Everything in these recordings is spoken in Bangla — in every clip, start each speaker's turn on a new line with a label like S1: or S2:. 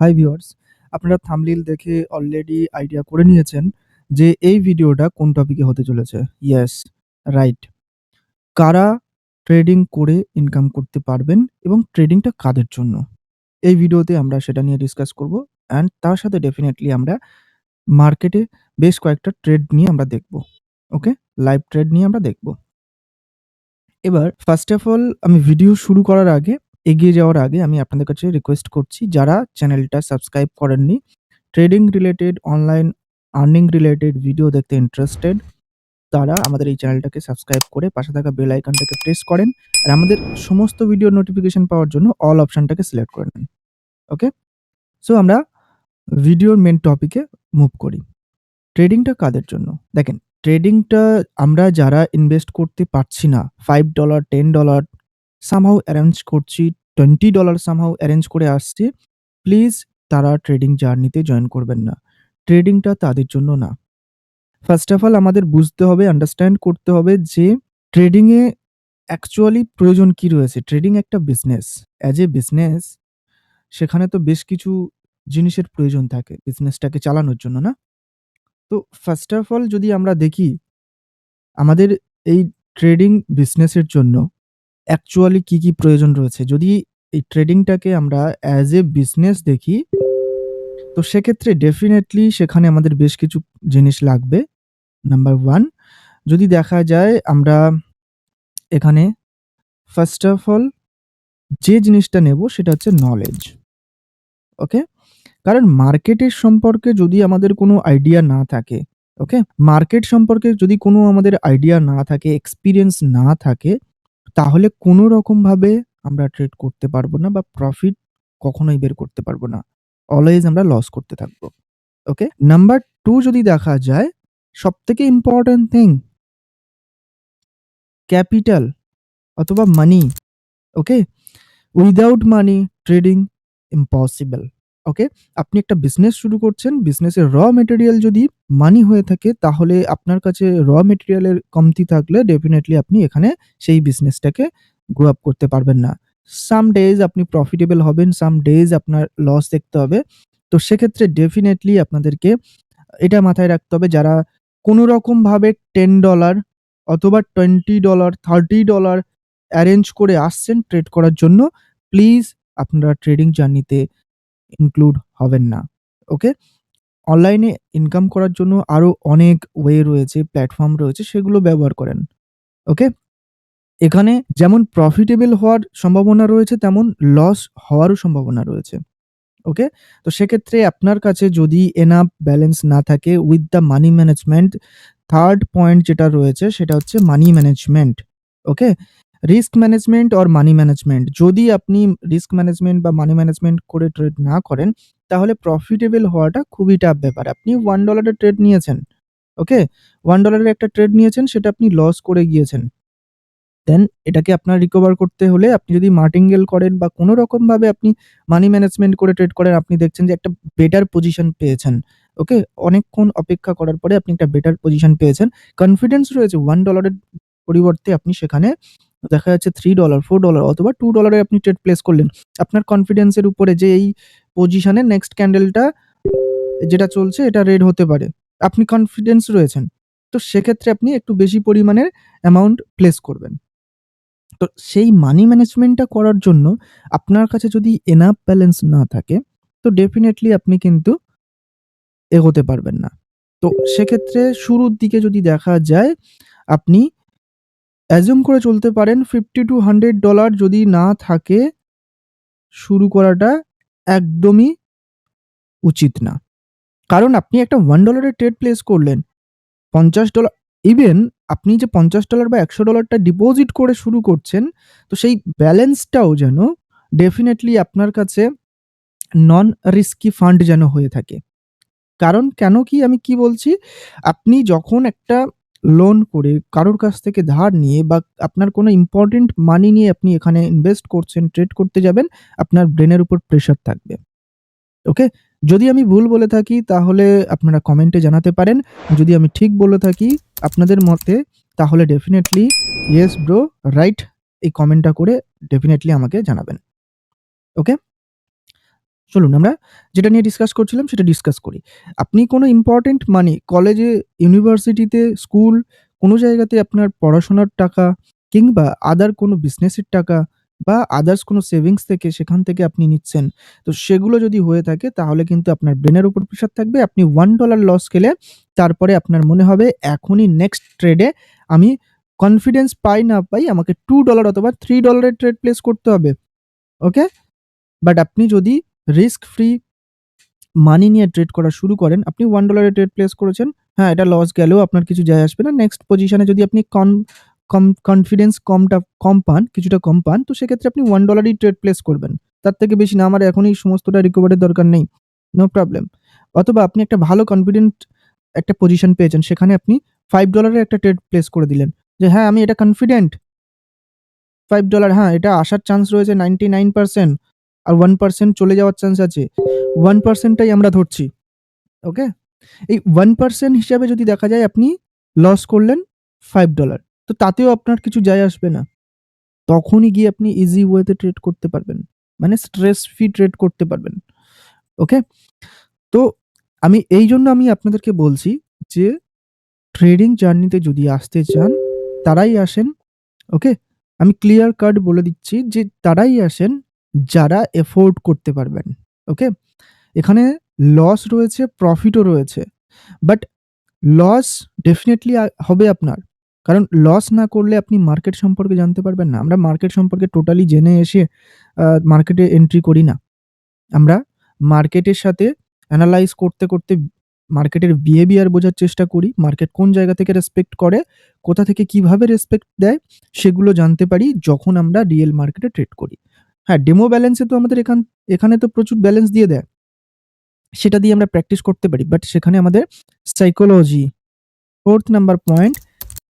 S1: হাই ভিউয়ার্স আপনারা থাম্বনেইল দেখে অলরেডি আইডিয়া করে নিয়েছেন যে এই ভিডিওটা কোন টপিকে হতে চলেছে। Yes, right. কারা ট্রেডিং করে ইনকাম করতে পারবেন এবং ট্রেডিংটা কাদের জন্য? এই ভিডিওতে আমরা সেটা নিয়ে ডিসকাস করব অ্যান্ড তার সাথে ডেফিনিটলি আমরা মার্কেটে বেশ কয়েকটা ট্রেড নিয়ে আমরা দেখব। ওকে? লাইভ ট্রেড নিয়ে আমরা দেখব। এবার ফার্স্ট অফ অল আমি ভিডিও শুরু করার আগে এগিয়ে যাওয়ার আগে আমি আপনাদের কাছে রিকোয়েস্ট করছি যারা চ্যানেলটা সাবস্ক্রাইব করেননি, trading related, online earning related video দেখতে ইন্টারেস্টেড তারা আমাদের এই চ্যানেলটাকে সাবস্ক্রাইব করে পাশে থাকা বেল আইকনটাকে প্রেস করেন। আর আমাদের সমস্ত ভিডিওর নোটিফিকেশন পাওয়ার জন্য অল অপশনটাকে সিলেক্ট করে নেন। ওকে? সো আমরা ভিডিওর মেন টপিকে মুভ করি। ট্রেডিংটা কাদের জন্য? দেখেন ট্রেডিংটা আমরা যারা ইনভেস্ট করতে পারছি না $5, $10 সামহাউ অ্যারেঞ্জ করছি, $20 সামহাউ অ্যারেঞ্জ করে আসছি, প্লিজ তারা ট্রেডিং জার্নিতে জয়েন করবেন না। ট্রেডিংটা তাদের জন্য না। ফার্স্ট অফ অল আমাদের বুঝতে হবে, আন্ডারস্ট্যান্ড করতে হবে যে ট্রেডিংয়ে অ্যাকচুয়ালি প্রয়োজন কি রয়েছে? ট্রেডিং একটা বিজনেস। অ্যাজ এ বিজনেস সেখানে তো বেশ কিছু জিনিসের প্রয়োজন থাকে বিজনেসটাকে চালানোর জন্য, না? তো ফার্স্ট অফ অল যদি আমরা দেখি আমাদের এই ট্রেডিং বিজনেসের জন্য অ্যাকচুয়ালি কি, কি প্রয়োজন রয়েছে? যদি এই ট্রেডিংটাকে আমরা অ্যাজ এ বিজনেস দেখি তো সেক্ষেত্রে ডেফিনিটলি সেখানে আমাদের বেশ কিছু জিনিস লাগবে। নাম্বার 1 যদি দেখা যায় আমরা এখানে ফার্স্ট অফ অল যে জিনিসটা নেব সেটা হচ্ছে নলেজ। ওকে? কারণ মার্কেটের সম্পর্কে যদি আমাদের কোনো আইডিয়া না থাকে, ওকে? মার্কেট সম্পর্কে যদি কোনো আমাদের আইডিয়া না থাকে, এক্সপেরিয়েন্স না থাকে, তাহলে কোনো রকমভাবে আমরা ট্রেড করতে পারব না বা প্রফিট কখনোই বের করতে পারব না। অলওয়েজ আমরা লস করতে থাকব ওকে? নাম্বার টু যদি দেখা যায় সব থেকে ইম্পোর্টেন্ট থিং ক্যাপিটাল অথবা money. Okay? Without money trading impossible. Okay? আপনি একটা বিজনেস শুরু করছেন, বিজনেসের র মেটেরিয়াল যদি মানি হয়ে থাকে তাহলে আপনার কাছে র মেটেরিয়াল এর কমতি থাকলে ডেফিনিটলি আপনি এখানে সেই বিজনেসটাকে গ্রো আপ করতে পারবেন না। সাম ডেজ আপনি প্রফিটেবল হবেন, সাম ডেজ আপনার লস দেখতে হবে। তো সেক্ষেত্রে ডেফিনিটলি আপনাদেরকে এটা মাথায় রাখতে হবে যারা কোনো রকমভাবে $10 অথবা $20, $30 অ্যারেঞ্জ করে আসছেন ট্রেড করার জন্য, প্লিজ আপনারা ট্রেডিং জার্নিতে ইনক্লুড হবেন না। ওকে? অনলাইনে ইনকাম করার জন্য আরও অনেক ওয়ে রয়েছে, প্ল্যাটফর্ম রয়েছে সেগুলো ব্যবহার করেন। ওকে? এখানে যেমন প্রফিটেবল হওয়ার সম্ভাবনা রয়েছে তেমন লস হওয়ারও সম্ভাবনা রয়েছে। ওকে? তো সেক্ষেত্রে আপনার কাছে যদি এনাফ ব্যালেন্স না থাকে with the money management, third point যেটা রয়েছে সেটা হচ্ছে money management. Okay? Risk management or money management. যদি আপনি রিস্ক ম্যানেজমেন্ট বা মানি ম্যানেজমেন্ট করে ট্রেড না করেন, তাহলে প্রফিটেবল হওয়াটা খুবই টাফ ব্যাপার। আপনি ওয়ান ডলারের ট্রেড নিয়েছেন। ওকে? ওয়ান ডলারের একটা ট্রেড নিয়েছেন, সেটা আপনি লস করে গিয়েছেন। দেন এটাকে আপনার রিকভার করতে হলে আপনি যদি মার্টিঙ্গেল করেন বা কোনো রকমভাবে আপনি মানি ম্যানেজমেন্ট করে ট্রেড করেন, আপনি দেখছেন যে একটা বেটার পজিশন পেয়েছেন। ওকে? অনেকক্ষণ অপেক্ষা করার পরে আপনি একটা বেটার পজিশন পেয়েছেন। কনফিডেন্স রয়েছে ওয়ান ডলারের পরিবর্তে আপনি সেখানে দেখা যাচ্ছে $3, $4 অথবা টু ডলারে আপনি ট্রেড প্লেস করলেন। আপনার কনফিডেন্সের উপরে যে এই পজিশনে নেক্সট ক্যান্ডেলটা যেটা চলছে এটা রেড হতে পারে। আপনি কনফিডেন্স রয়েছেন। তো সেক্ষেত্রে আপনি একটু বেশি পরিমাণের অ্যামাউন্ট প্লেস করবেন। তো সেই মানি ম্যানেজমেন্টটা করার জন্য আপনার কাছে যদি এনাফ ব্যালেন্স না থাকে তো ডেফিনেটলি আপনি কিন্তু এগোতে পারবেন না। তো সেক্ষেত্রে শুরুর দিকে যদি দেখা যায় আপনি অ্যাজিউম করে চলতে পারেন $50-100 যদি না থাকে, শুরু করাটা একদমই উচিত না। কারণ আপনি একটা ওয়ান ডলারের ট্রেড প্লেস করলেন। $50 ইভেন আপনি যে $50 বা একশো ডলারটা ডিপোজিট করে শুরু করছেন, তো সেই ব্যালেন্সটাও যেন ডেফিনেটলি আপনার কাছে নন রিস্কি ফান্ড যেন হয়ে থাকে। কারণ কেন কি আমি কি বলছি? আপনি যখন একটা লোন করে কারোর কাছ থেকে ধার নিয়ে বা আপনার কোনো ইম্পর্টেন্ট মানি নিয়ে আপনি এখানে ইনভেস্ট করছেন, ট্রেড করতে যাবেন, আপনার ব্রেনের উপর প্রেশার থাকবে। ওকে? যদি আমি ভুল বলে থাকি তাহলে আপনারা কমেন্টে জানাতে পারেন। যদি আমি ঠিক বলে থাকি আপনাদের মতে তাহলে ডেফিনেটলি ইয়েস ব্রো রাইট এই কমেন্টটা করে ডেফিনেটলি আমাকে জানাবেন। ওকে? চলুন আমরা যেটা নিয়ে ডিসকাস করছিলাম সেটা ডিসকাস করি। আপনি কোনো ইম্পোর্টেন্ট মানি কলেজে, ইউনিভার্সিটিতে, স্কুল কোনো জায়গাতে আপনার পড়াশোনার টাকা কিংবা আদার কোনো বিজনেসের টাকা বা আদার্স কোনো সেভিংস থেকে সেখান থেকে আপনি নিচ্ছেন। তো সেগুলো যদি হয়ে থাকে তাহলে কিন্তু আপনার ব্রেনের উপর প্রেশার থাকবে। আপনি ওয়ান ডলার লস খেলে তারপরে আপনার মনে হবে এখনই নেক্সট ট্রেডে আমি কনফিডেন্স পাই না পাই আমাকে টু ডলার অথবা থ্রি ডলারের ট্রেড প্লেস করতে হবে। ওকে? বাট আপনি যদি রিস্ক ফ্রি মানি নিয়ে ট্রেড করা শুরু করেন, আপনি $1 এর ট্রেড প্লেস করেছেন। হ্যাঁ, এটা লস গেলেও আপনার কিছু যায় আসবে না। নেক্সট পজিশনে যদি আপনি কন কম কনফিডেন্স কমটা কম পান, কিছুটা কম পান তো সেক্ষেত্রে আপনি ওয়ান ডলারই ট্রেড প্লেস করবেন। তার থেকে বেশি না আমার এখনই সমস্তটা রিকভার এর দরকার নেই। No problem. অথবা আপনি একটা ভালো কনফিডেন্ট একটা পজিশন পেয়েছেন সেখানে আপনি ফাইভ ডলারের একটা ট্রেড প্লেস করে দিলেন। যে হ্যাঁ, আমি এটা কনফিডেন্ট ফাইভ ডলার হ্যাঁ, এটা আসার চান্স রয়েছে 99% আর ওয়ান পার্সেন্ট চলে যাওয়ার চান্স আছে। ওয়ান পার্সেন্টটাই আমরা ধরছি। ওকে? এই ওয়ান পার্সেন্ট হিসাবে যদি দেখা যায়, আপনি লস করলেন ফাইভ ডলার তো তাতেও আপনার কিছু যায় আসবে না। তখনই গিয়ে আপনি ইজি ওয়েতে ট্রেড করতে পারবেন। মানে স্ট্রেস ফ্রি ট্রেড করতে পারবেন। ওকে? তো আমি এই জন্য আমি আপনাদেরকে বলছি যে ট্রেডিং জার্নিতে যদি আসতে চান, তারাই আসেন। ওকে? আমি ক্লিয়ার কার্ড বলে দিচ্ছি যে, তারাই আসেন যারা এফোর্ড করতে পারবেন। ওকে? এখানে লস রয়েছে, প্রফিটও রয়েছে। বাট লস ডেফিনেটলি হবে আপনার। কারণ লস না করলে আপনি মার্কেট সম্পর্কে জানতে পারবেন না। আমরা মার্কেট সম্পর্কে টোটালি জেনে এসে মার্কেটে এন্ট্রি করি না। আমরা মার্কেটের সাথে অ্যানালাইজ করতে, করতে মার্কেটের বিহেভিয়ার বোঝার চেষ্টা করি। মার্কেট কোন জায়গা থেকে রেসপেক্ট করে, কোথা থেকে কীভাবে রেসপেক্ট দেয় সেগুলো জানতে পারি যখন আমরা রিয়েল মার্কেটে ট্রেড করি। হ্যাঁ, ডেমো ব্যালেন্সে তো আমাদের এখান এখানে তো প্রচুর ব্যালেন্স দিয়ে দেয়। সেটা দিয়ে আমরা প্র্যাকটিস করতে পারি। বাট সেখানে আমাদের psychology fourth number point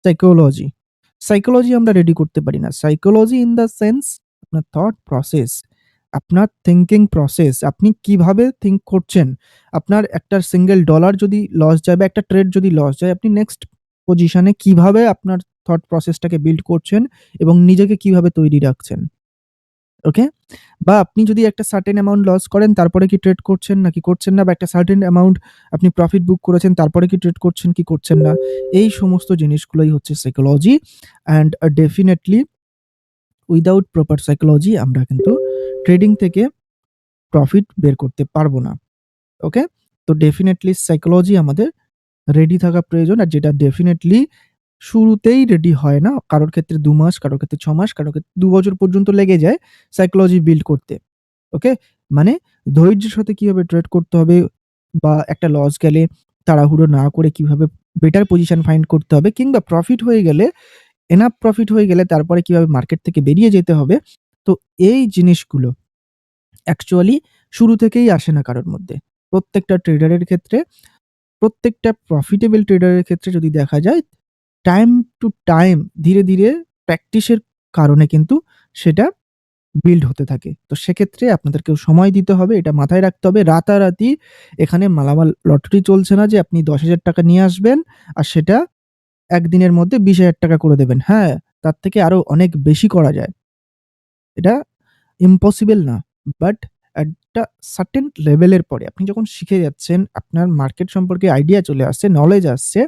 S1: psychology. Psychology আমরা রেডি করতে পারি না। সাইকোলজি ইন দ্য সেন্স আপনার থট প্রসেস, আপনার থিঙ্কিং প্রসেস, আপনি কীভাবে থিঙ্ক করছেন। আপনার একটা সিঙ্গেল ডলার যদি লস যায় বা একটা ট্রেড যদি লস যায় আপনি নেক্সট পজিশনে কীভাবে আপনার থট প্রসেসটাকে বিল্ড করছেন এবং নিজেকে কীভাবে তৈরি রাখছেন। ওকে? বা আপনি যদি একটা সার্টেন অ্যামাউন্ট লস করেন, তারপরে কি ট্রেড করছেন নাকি করছেন না বা একটা সার্টেন অ্যামাউন্ট আপনি প্রফিট বুক করেছেন, তারপরে কি ট্রেড করছেন, কি করছেন না। এই সমস্ত জিনিসগুলোই হচ্ছে psychology and definitely without proper psychology আমরা কিন্তু ট্রেডিং থেকে প্রফিট বের করতে পারব না। ওকে? তো ডেফিনেটলি সাইকোলজি আমাদের রেডি থাকা প্রয়োজন আর যেটা ডেফিনিটলি শুরুতেই রেডি হয় না। কারোর ক্ষেত্রে ২ মাস, কারোর ক্ষেত্রে ৬ মাস, কারোর ক্ষেত্রে ২ বছর পর্যন্ত লেগে যায় সাইকোলজি বিল্ড করতে। ওকে? মানে ধৈর্যের সাথে কীভাবে ট্রেড করতে হবে বা একটা লস গেলে তাড়াহুড়ো না করে কীভাবে বেটার পজিশন ফাইন্ড করতে হবে কিংবা প্রফিট হয়ে গেলে এনাফ প্রফিট হয়ে গেলে তারপরে কীভাবে মার্কেট থেকে বেরিয়ে যেতে হবে। তো এই জিনিসগুলো অ্যাকচুয়ালি শুরু থেকেই আসে না কারোর মধ্যে। প্রত্যেকটা ট্রেডারের ক্ষেত্রে, প্রত্যেকটা প্রফিটেবল ট্রেডারের ক্ষেত্রে যদি দেখা যায় টাইম টু টাইম ধীরে, ধীরে প্র্যাকটিসের কারণে কিন্তু সেটা বিল্ড হতে থাকে। তো সেক্ষেত্রে আপনাদেরকেও সময় দিতে হবে। এটা মাথায় রাখতে হবে। রাতারাতি এখানে মালামাল লটারি চলছে না যে আপনি ৳১০,০০০ নিয়ে আসবেন আর সেটা একদিনের মধ্যে বিশ হাজার টাকা করে দেবেন। হ্যাঁ, তার থেকে আরও অনেক বেশি করা যায়। এটা ইম্পসিবল না। বাট একটা সার্টেন লেভেলের পরে আপনি যখন শিখে যাচ্ছেন, আপনার মার্কেট সম্পর্কে আইডিয়া চলে আসছে, নলেজ আসছে,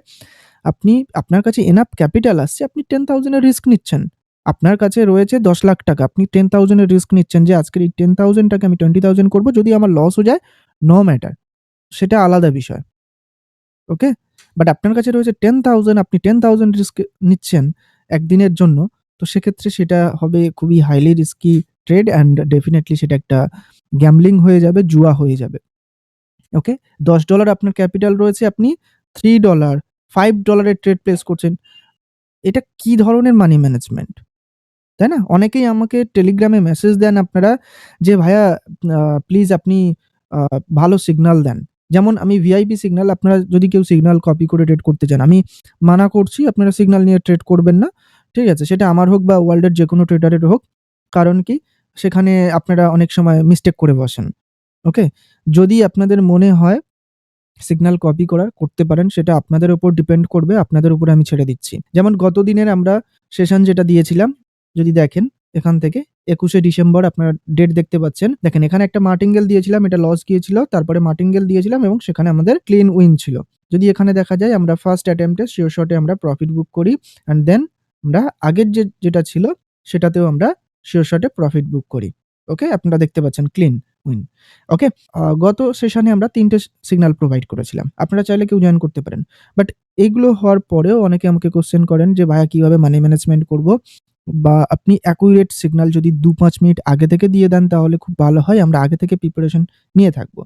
S1: আপনি আপনার কাছে এনাফ ক্যাপিটাল আসছে, আপনি 10,000 এর রিস্ক নিচ্ছেন। আপনার কাছে রয়েছে দশ লাখ টাকা আপনি টেন থাউজেন্ডের রিস্ক নিচ্ছেন যে আজকের এই 10,000 টাকে আমি 20,000 করব। যদি আমার লস হয়ে যায় নো ম্যাটার। সেটা আলাদা বিষয়। ওকে? বাট আপনার কাছে রয়েছে 10,000 আপনি 10,000 রিস্ক নিচ্ছেন একদিনের জন্য। তো সেক্ষেত্রে সেটা হবে খুবই highly risky trade and definitely সেটা একটা গ্যাম্বলিং হয়ে যাবে, জুয়া হয়ে যাবে। ওকে? $10 আপনার ক্যাপিটাল রয়েছে আপনি $3, $5 এর ট্রেড প্লেস করছেন। এটা কি ধরনের মানি ম্যানেজমেন্ট? তাই না? অনেকেই আমাকে টেলিগ্রামে মেসেজ দেন আপনারা যে ভাইয়া প্লিজ আপনি ভালো সিগনাল দেন। যেমন আমি ভিআইপি সিগনাল আপনারা যদি কেউ সিগনাল কপি করে ট্রেড করতে চান, আমি মানা করছি আপনারা সিগনাল নিয়ে ট্রেড করবেন না। ঠিক আছে? সেটা আমার হোক বা ওয়ার্ল্ডের যে কোনো ট্রেডারের হোক। কারণ কি? সেখানে আপনারা অনেক সময় মিস্টেক করে বসেন। ওকে? যদি আপনাদের মনে হয় সিগনাল কপি করার করতে পারেন সেটা আপনাদের উপর ডিপেন্ড করবে। আপনাদের উপরে আমি ছেড়ে দিচ্ছি। যেমন গত দিনের আমরা সেশন যেটা দিয়েছিলাম যদি দেখেন এখান থেকে 21শে ডিসেম্বর আপনারা ডেট দেখতে পাচ্ছেন। দেখেন এখানে একটা মার্টিঙ্গেল দিয়েছিলাম, এটা লস গিয়েছিল। তারপরে মার্টিঙ্গেল দিয়েছিলাম এবং সেখানে আমাদের ক্লিন উইন ছিল। যদি এখানে দেখা যায় আমরা ফার্স্ট অ্যাটেম্পট শিওর শটে আমরা প্রফিট বুক করি অ্যান্ড দেন আমরা আগের যে যেটা ছিল সেটাতেও আমরা শিওর শটে প্রফিট বুক করি। ওকে? আপনারা দেখতে পাচ্ছেন ক্লিন উইন। ওকে? গত সেশনে আমরা ৩ টে সিগন্যাল প্রোভাইড করেছিলাম। আপনারা চাইলে কেউ জয়েন করতে পারেন। বাট এগুলো হওয়ার পরেও অনেকে আমাকে কোশ্চেন করেন যে, "ভাইয়া কীভাবে মানি ম্যানেজমেন্ট করব?" বা আপনি অ্যাকুরেট সিগন্যাল যদি ২-৫ মিনিট আগে থেকে দিয়ে দেন তাহলে খুব ভালো হয়। আমরা আগে থেকে প্রিপারেশন নিয়ে থাকব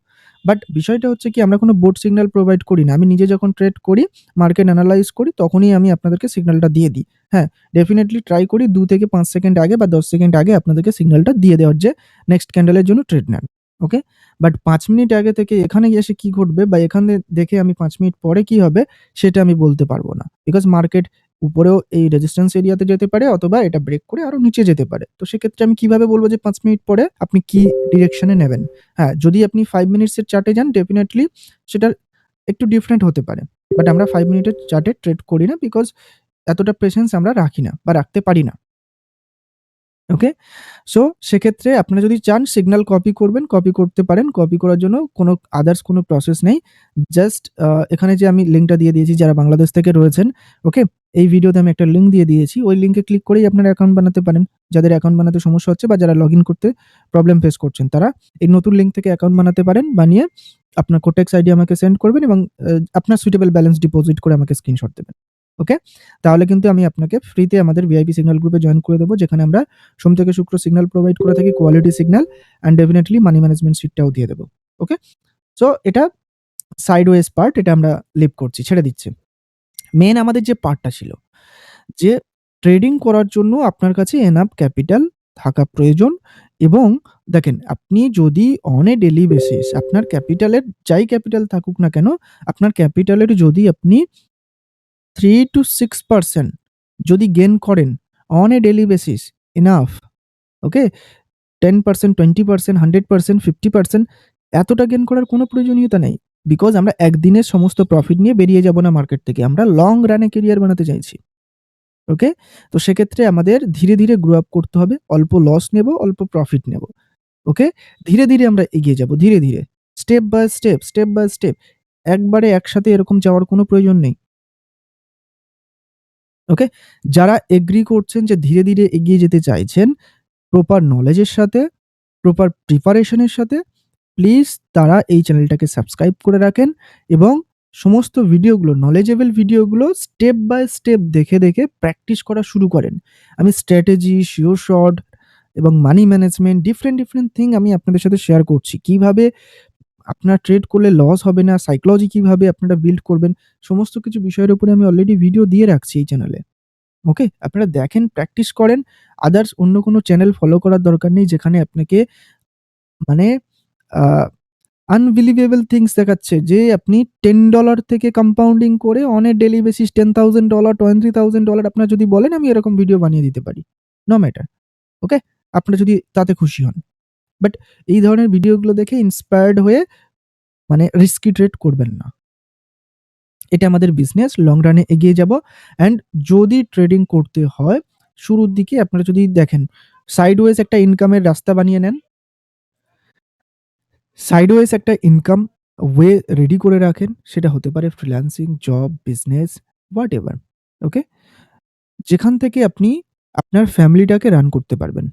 S1: বাট বিষয়টা হচ্ছে কি আমরা কোনো বোর্ড সিগন্যাল প্রোভাইড করি না। আমি নিজে যখন ট্রেড করি, মার্কেট এনালাইজ করি তখনই আমি আপনাদেরকে সিগন্যালটা দিয়ে দিই। হ্যাঁ, ডেফিনেটলি ট্রাই করি দু থেকে পাঁচ সেকেন্ড আগে বা ১০ সেকেন্ড আগে আপনাদেরকে সিগন্যালটা দিয়ে দেওয়ার যে নেক্সট ক্যান্ডেলের জন্য ট্রেড নেন। ওকে? বাট পাঁচ মিনিট আগে থেকে এখানে এসে কি ঘটবে বা এখানে দেখে আমি পাঁচ মিনিট পরে কি হবে সেটা আমি বলতে পারব না। বিকজ মার্কেট উপরেও এই রেজিস্ট্যান্স এরিয়াতে যেতে পারে অথবা এটা ব্রেক করে আরও নিচে যেতে পারে। তো সেক্ষেত্রে আমি কীভাবে বলব যে পাঁচ মিনিট পরে আপনি কি ডিরেকশন নেবেন? হ্যাঁ, যদি আপনি ফাইভ মিনিটস এর চার্টে যান ডেফিনেটলি সেটা একটু ডিফারেন্ট হতে পারে। বাট আমরা ফাইভ মিনিটের চার্টে ট্রেড করি না বিকজ এতটা পেশেন্স আমরা রাখি না বা রাখতে পারি না। ওকে? সো সেক্ষেত্রে আপনারা যদি চান সিগন্যাল কপি করবেন, কপি করতে পারেন। কপি করার জন্য কোনো আদার্স কোনো প্রসেস নেই। জাস্ট এখানে যে আমি লিঙ্কটা দিয়ে দিয়েছি যারা বাংলাদেশ থেকে রয়েছেন, ওকে? এই ভিডিওতে আমি একটা লিঙ্ক দিয়ে দিয়েছি। ওই লিঙ্কে ক্লিক করেই আপনারা অ্যাকাউন্ট বানাতে পারেন। যাদের অ্যাকাউন্ট বানাতে সমস্যা হচ্ছে বা যারা লগইন করতে প্রবলেম ফেস করছেন তারা এই নতুন লিঙ্ক থেকে অ্যাকাউন্ট বানাতে পারেন। বানিয়ে আপনার কোটেক্স আইডি আমাকে সেন্ড করবেন এবং আপনার সুইটেবল ব্যালেন্স ডিপোজিট করে আমাকে স্ক্রিনশট দেবেন। ওকে? তাহলে কিন্তু আমি আপনাকে ফ্রিতে আমাদের ভিআইপি সিগন্যাল গ্রুপে জয়েন করে দেবো যেখানে আমরা সোম থেকে শুক্র সিগন্যাল প্রোভাইড করে থাকি quality signal and definitely money management সিটটাও দিয়ে দেবো ওকে? সো এটা সাইডওয়েজ পার্ট এটা আমরা লিভ করছি, ছেড়ে দিচ্ছি। মেইন আমাদের যে পার্টটা ছিল যে ট্রেডিং করার জন্য আপনার কাছে এনাফ ক্যাপিটাল থাকা প্রয়োজন এবং দেখেন আপনি যদি অন এ ডেলি বেসিস আপনার ক্যাপিটালের যাই ক্যাপিটাল থাকুক না কেন, আপনার ক্যাপিটালের যদি আপনি 3-6% যদি গেন করেন on a daily basis enough. Okay? 10%, 20%, 100%, 50% এতটা গেন করার কোনো প্রয়োজনীয়তা নেই। বিকজ আমরা একদিনের সমস্ত প্রফিট নিয়ে বেরিয়ে যাব না মার্কেট থেকে। আমরা লং রানে কেরিয়ার বানাতে চাইছি। ওকে? তো সেক্ষেত্রে আমাদের ধীরে, ধীরে গ্রো আপ করতে হবে। অল্প লস নেব, অল্প প্রফিট নেব। ওকে? ধীরে, ধীরে আমরা এগিয়ে যাব। ধীরে, ধীরে। Step by step, step by step. একবারে একসাথে এরকম যাওয়ার কোনো প্রয়োজন নেই। ওকে? যারা এগ্রি করছেন যে ধীরে, ধীরে এগিয়ে যেতে চাইছেন প্রপার নলেজের সাথে, প্রপার প্রিপারেশন এর সাথে প্লিজ তারা এই চ্যানেলটাকে সাবস্ক্রাইব করে রাখেন এবং সমস্ত ভিডিওগুলো নলেজেবল ভিডিওগুলো স্টেপ বাই স্টেপ দেখে, দেখে প্র্যাকটিস করা শুরু করেন। আমি স্ট্র্যাটেজি, শিওর শট এবং money management different, different thing আমি আপনাদের সাথে শেয়ার করছি। কীভাবে আপনার ট্রেড করলে লস হবে না, সাইকোলজি কীভাবে আপনারা বিল্ড করবেন, সমস্ত কিছু বিষয়ের উপরে আমি অলরেডি ভিডিও দিয়ে রাখছি এই চ্যানেলে। ওকে? আপনারা দেখেন, প্র্যাকটিস করেন। আদার্স অন্য কোন চ্যানেল ফলো করার দরকার নেই যেখানে আপনাকে মানে আনবিলিভেবল থিংস দেখাচ্ছে যে আপনি $10 থেকে কম্পাউন্ডিং করে অনেক অন এ ডেইলি বেসিস $10,000, $20,000 আপনারা যদি বলেন আমি এরকম ভিডিও বানিয়ে দিতে পারি। No matter. ওকে? আপনারা যদি তাতে খুশি হন। বাট এই ধরনের ভিডিওগুলো দেখে ইন্সপায়ার্ড হয়ে মানে রিস্কি ট্রেড করবেন না। এটা আমাদের বিজনেস লং রান এগিয়ে যাব অ্যান্ড যদি ট্রেডিং করতে হয় শুরুর দিকে আপনারা যদি দেখেন সাইডওয়েজ একটা ইনকামের রাস্তা বানিয়ে নেন। সাইডওয়েজ একটা ইনকাম ওয়ে রেডি করে রাখেন। সেটা হতে পারে freelancing, job, business whatever. Okay? যেখান থেকে আপনি আপনার ফ্যামিলিটাকে রান করতে পারবেন।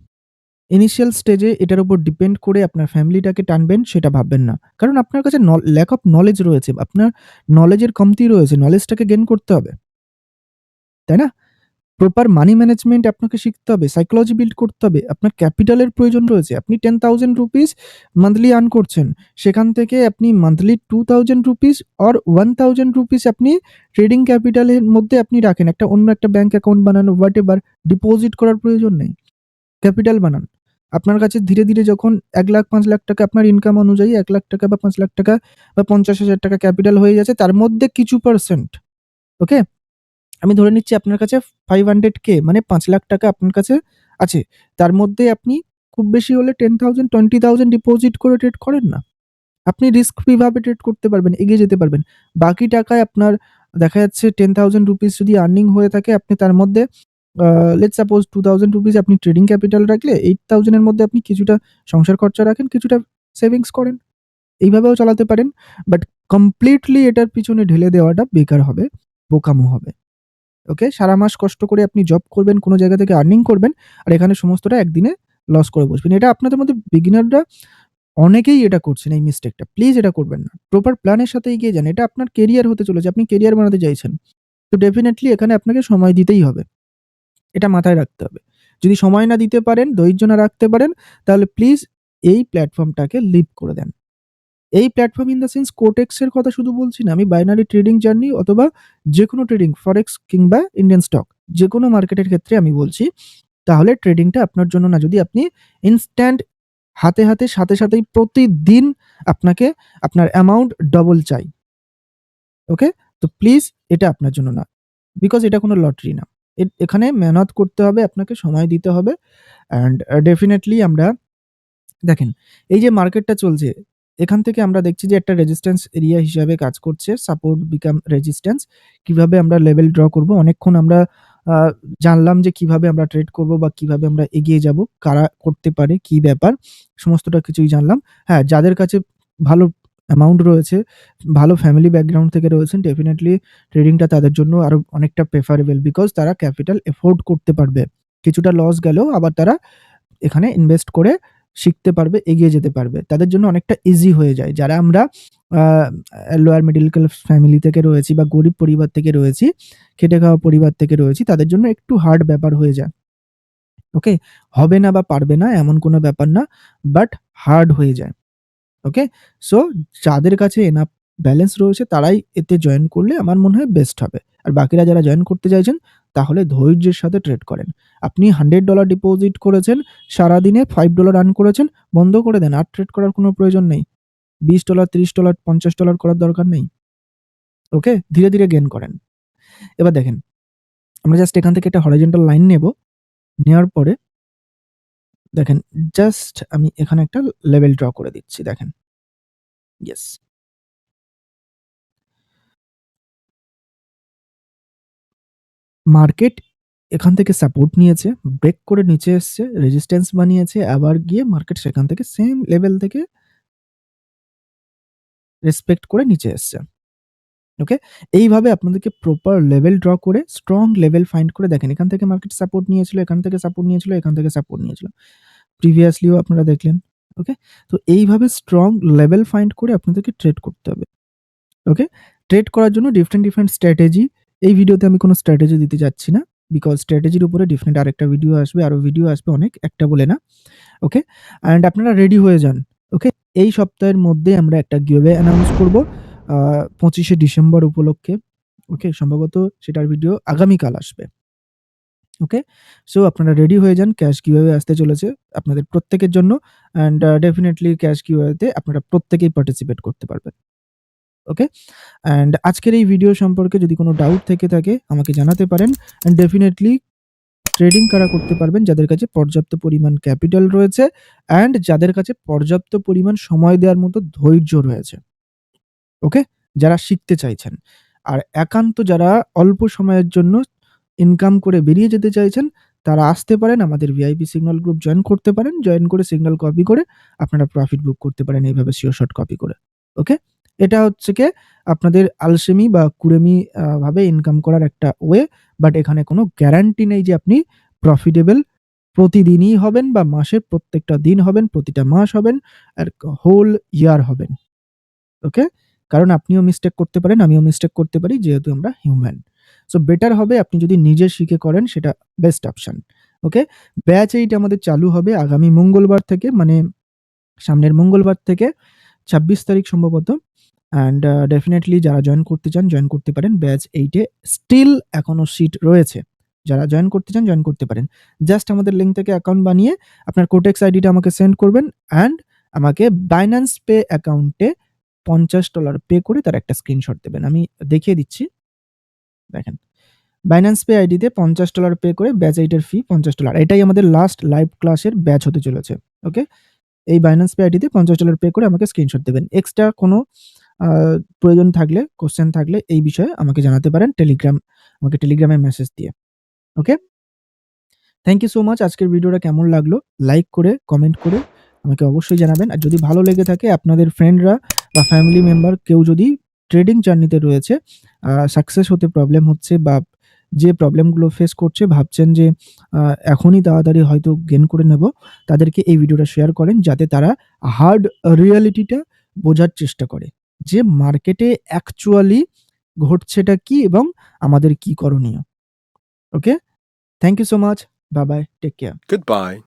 S1: ইনিশিয়াল স্টেজে এটার উপর ডিপেন্ড করে আপনার ফ্যামিলিটাকে টানবেন সেটা ভাববেন না। কারণ আপনার কাছে ল্যাক অফ নলেজ রয়েছে। আপনার নলেজের কমতি রয়েছে। নলেজটাকে গেন করতে হবে। তাই না? প্রপার মানি ম্যানেজমেন্ট আপনাকে শিখতে হবে। সাইকোলজি বিল্ড করতে হবে। আপনার ক্যাপিটালের প্রয়োজন রয়েছে। আপনি $10,000 মান্থলি আর্ন করছেন। সেখান থেকে আপনি মান্থলি $2,000 অর $1,000 আপনি ট্রেডিং ক্যাপিটালের মধ্যে আপনি রাখেন। একটা অন্য একটা ব্যাঙ্ক অ্যাকাউন্ট বানানো হোয়াটএভার ডিপোজিট করার প্রয়োজন নেই। ক্যাপিটাল বানান। আপনার কাছে ধীরে, ধীরে যখন এক লাখ পাঁচ লাখ টাকা আপনার ইনকাম অনুযায়ী এক লাখ টাকা বা পাঁচ লাখ টাকা বা ৳৫০,০০০ ক্যাপিটাল হয়ে যাচ্ছে তার মধ্যে কিছু পার্সেন্ট ওকে? আমি ধরে নিচ্ছি আপনার কাছে 500K মানে পাঁচ লাখ টাকা আপনার কাছে আছে। তার মধ্যে আপনি খুব বেশি হলে 10,000, 20,000 ডিপোজিট করে ট্রেড করেন না। আপনি রিস্ক ফ্রি ভাবে ট্রেড করতে পারবেন, এগিয়ে যেতে পারবেন। বাকি টাকায় আপনার দেখা যাচ্ছে $10,000 যদি আর্নিং হয়ে থাকে আপনি তার মধ্যে let suppose two thousand rupees আপনি ট্রেডিং ক্যাপিটাল রাখলে এইট থাউজেন্ডের মধ্যে আপনি কিছুটা সংসার খরচা রাখেন, কিছুটা সেভিংস করেন। এইভাবেও চালাতে পারেন। বাট কমপ্লিটলি এটার পিছনে ঢেলে দেওয়াটা বেকার হবে, বোকামো হবে। ওকে? সারা মাস কষ্ট করে আপনি জব করবেন, কোনো জায়গা থেকে আর্নিং করবেন। আর এখানে সমস্তটা একদিনে লস করে বসবেন। এটা আপনাদের মধ্যে বিগিনাররা অনেকেই এটা করছেন এই মিস্টেকটা। প্লিজ এটা করবেন না। প্রপার প্ল্যানের সাথে এগিয়ে যান। এটা আপনার কেরিয়ার হতে চলেছে। আপনি কেরিয়ার বানাতে চাইছেন। তো ডেফিনেটলি এখানে আপনাকে সময় দিতেই হবে। এটা মাথায় রাখতে হবে। যদি সময় না দিতে পারেন, ধৈর্য না রাখতে পারেন, তাহলে প্লিজ এই প্ল্যাটফর্মটাকে লিভ করে দেন। এই platform in the sense Quotex এর কথা শুধু বলছি না। আমি বাইনারি ট্রেডিং জার্নি অথবা যে কোনো ট্রেডিং ফরেক্স কিংবা ইন্ডিয়ান স্টক যে কোনো মার্কেটের ক্ষেত্রে আমি বলছি। তাহলে ট্রেডিংটা আপনার জন্য না। যদি আপনি ইনস্ট্যান্ট হাতে, হাতে সাথে, সাথেই প্রতিদিন আপনাকে আপনার অ্যামাউন্ট ডবল চাই। ওকে? তো প্লিজ এটা আপনার জন্য না। বিকজ এটা কোনো লটারি না। এখানে মেহনত করতে হবে, আপনাকে সময় দিতে হবে অ্যান্ড ডেফিনেটলি আমরা দেখেন এই যে মার্কেটটা চলছে, এখান থেকে আমরা দেখছি যে একটা রেজিস্ট্যান্স এরিয়া হিসাবে কাজ করছে। Support become resistance. কীভাবে আমরা লেভেল ড্র করব? অনেকক্ষণ আমরা জানলাম যে কীভাবে আমরা ট্রেড করব বা কীভাবে আমরা এগিয়ে যাব, কারা করতে পারে, কি ব্যাপার সমস্তটা কিছুই জানলাম। হ্যাঁ, যাদের কাছে ভালো অ্যামাউন্ট রয়েছে, ভালো ফ্যামিলি ব্যাকগ্রাউন্ড থেকে রয়েছেন ডেফিনেটলি ট্রেডিংটা তাদের জন্য আরও অনেকটা প্রেফারেবল বিকজ তারা ক্যাপিটাল এফোর্ড করতে পারবে। কিছুটা লস গেলেও আবার তারা এখানে ইনভেস্ট করে শিখতে পারবে, এগিয়ে যেতে পারবে। তাদের জন্য অনেকটা ইজি হয়ে যায়। যারা আমরা লোয়ার মিডল ক্লাস ফ্যামিলি থেকে রয়েছি বা গরিব পরিবার থেকে রয়েছি, খেটে খাওয়া পরিবার থেকে রয়েছি, তাদের জন্য একটু হার্ড ব্যাপার হয়ে যায়। ওকে? হবে না বা পারবে না এমন কোনো ব্যাপার না। বাট হার্ড হয়ে যায়। ওকে? সো যাদের কাছে এনাফ ব্যালেন্স রয়েছে তারাই এতে জয়েন করলে আমার মনে হয় বেস্ট হবে। আর বাকিরা যারা জয়েন করতে চাইছেন তাহলে ধৈর্যের সাথে ট্রেড করেন। আপনি $100 ডিপোজিট করেছেন, সারাদিনে ফাইভ ডলার আর্ন করেছেন, বন্ধ করে দেন। আর ট্রেড করার কোনো প্রয়োজন নেই। $20, $30, $50 করার দরকার নেই। ওকে? ধীরে, ধীরে গেন করেন। এবার দেখেন, আমরা জাস্ট এখান থেকে একটা হরাইজন্টাল লাইন নেব। নেওয়ার পরে দেখেন জাস্ট আমি এখানে একটা লেভেল ড্র করে দিচ্ছি দেখেন। ইয়েস। মার্কেট এখান থেকে সাপোর্ট নিয়েছে, ব্রেক করে নিচে এসছে, রেজিস্ট্যান্স বানিয়েছে, আবার গিয়ে মার্কেট সেখান থেকে সেম লেভেল থেকে রেসপেক্ট করে নিচে এসছে। ওকে? এইভাবে আপনাদেরকে প্রপার লেভেল ড্র করে স্ট্রং লেভেল ফাইন্ড করে দেখেন। এখান থেকে মার্কেট সাপোর্ট নিয়েছিল, এখান থেকে সাপোর্ট নিয়েছিল, এখান থেকে সাপোর্ট নিয়েছিল। প্রিভিয়াসলিও আপনারা দেখলেন। ওকে? তো এইভাবে স্ট্রং লেভেল ফাইন্ড করে আপনাদেরকে ট্রেড করতে হবে। ওকে? ট্রেড করার জন্য ডিফারেন্ট, ডিফারেন্ট স্ট্র্যাটেজি এই ভিডিওতে আমি কোনো স্ট্র্যাটেজি দিতে যাচ্ছি না। বিকজ স্ট্র্যাটেজির উপরে ডিফারেন্ট আরেকটা ভিডিও আসবে, আরও ভিডিও আসবে অনেক, একটা বলে না। ওকে? অ্যান্ড আপনারা রেডি হয়ে যান। ওকে? এই সপ্তাহের মধ্যে আমরা একটা গিভঅ্যাওয়ে অ্যানাউন্স করব। পঁচিশে ডিসেম্বর উপলক্ষে। ওকে? সম্ভবত সেটার ভিডিও আগামীকাল আসবে। ওকে? সো আপনারা রেডি হয়ে যান। ক্যাশ গিভঅ্যাওয়ে আসতে চলেছে আপনাদের প্রত্যেকের জন্য। অ্যান্ড ডেফিনেটলি ক্যাশ গিভঅ্যাওয়েতে আপনারা প্রত্যেকেই পার্টিসিপেট করতে পারবেন। ওকে? অ্যান্ড আজকের এই ভিডিও সম্পর্কে যদি কোনো ডাউট থেকে থাকে আমাকে জানাতে পারেন। অ্যান্ড ডেফিনিটলি ট্রেডিং কারা করতে পারবেন? যাদের কাছে পর্যাপ্ত পরিমাণ ক্যাপিটাল রয়েছে অ্যান্ড যাদের কাছে পর্যাপ্ত পরিমাণ সময় দেওয়ার মতো ধৈর্য রয়েছে। ওকে? যারা শিখতে চাইছেন। আর একান্ত যারা অল্প সময়ের জন্য ইনকাম করে বেরিয়ে যেতে চাইছেন, তারা আসতে পারেন আমাদের ভিআইপি সিগন্যাল গ্রুপ জয়েন করতে পারেন। জয়েন করে সিগন্যাল কপি করে আপনারা প্রফিট বুক করতে পারেন এইভাবে সিওর শট কপি করে। ওকে? এটা হচ্ছে কি আপনাদের আলসেমি বা কুড়েমি ভাবে ইনকাম করার একটা ওয়ে। বাট এখানে কোনো গ্যারান্টি নেই যে আপনি প্রফিটেবল প্রতিদিনই হবেন বা মাসের প্রত্যেকটা দিন হবেন, প্রতিটা মাস হবেন, আর হোল ইয়ার হবেন। ওকে? কারণ আপনিও মিস্টেক করতে পারেন, আমিও মিস্টেক করতে পারি যেহেতু আমরা হিউম্যান। সো বেটার হবে আপনি যদি নিজে শিখে করেন সেটা বেস্ট অপশন। ওকে? ব্যাচ 8 আমাদের চালু হবে আগামী মঙ্গলবার থেকে মানে সামনের মঙ্গলবার থেকে 26 তারিখ সম্ভবত। অ্যান্ড ডেফিনেটলি যারা জয়েন করতে চান জয়েন করতে পারেন। ব্যাচ এইটে স্টিল এখনও সিট রয়েছে। যারা জয়েন করতে চান জয়েন করতে পারেন। জাস্ট আমাদের লিঙ্ক থেকে অ্যাকাউন্ট বানিয়ে আপনার কোটেক্স আইডিটা আমাকে সেন্ড করবেন অ্যান্ড আমাকে বাইন্যান্স পে অ্যাকাউন্টে $50 পে করে তার একটা স্ক্রিনশট দেবেন। আমি দেখিয়ে দিচ্ছি। দেখেন। বাইন্যান্স পে আইডিতে $50 পে করে ব্যাচ এইটের ফি $50 এটাই আমাদের লাস্ট লাইভ ক্লাসের ব্যাচ হতে চলেছে। ওকে? এই বাইন্যান্স পে আইডিতে $50 পে করে আমাকে স্ক্রিনশট দেবেন। এক্সট্রা কোনো প্রয়োজন থাকলে, কোয়েশ্চেন থাকলে এই বিষয়ে আমাকে জানাতে পারেন টেলিগ্রাম আমাকে টেলিগ্রামে মেসেজ দিয়ে। Okay? Thank you so much আজকের ভিডিওটা কেমন লাগল? লাইক করে, কমেন্ট করে আমাকে অবশ্যই জানাবেন। আর যদি ভালো লেগে থাকে আপনাদের ফ্রেন্ডরা বা ফ্যামিলি মেম্বার কেউ যদি ট্রেডিং জার্নিতে রয়েছে, সাকসেস হতে প্রবলেম হচ্ছে বা যে প্রবলেমগুলো ফেস করছে ভাবছেন যে এখনই তাড়াতাড়ি হয়তো গেন করে নেব, তাদেরকে এই ভিডিওটা শেয়ার করেন যাতে তারা হার্ড রিয়ালিটিটা বোঝার চেষ্টা করে। যে মার্কেটে অ্যাকচুয়ালি ঘটছেটা কি এবং আমাদের কি করণীয়। Okay? Thank you so much. Bye bye. Take care.
S2: Goodbye.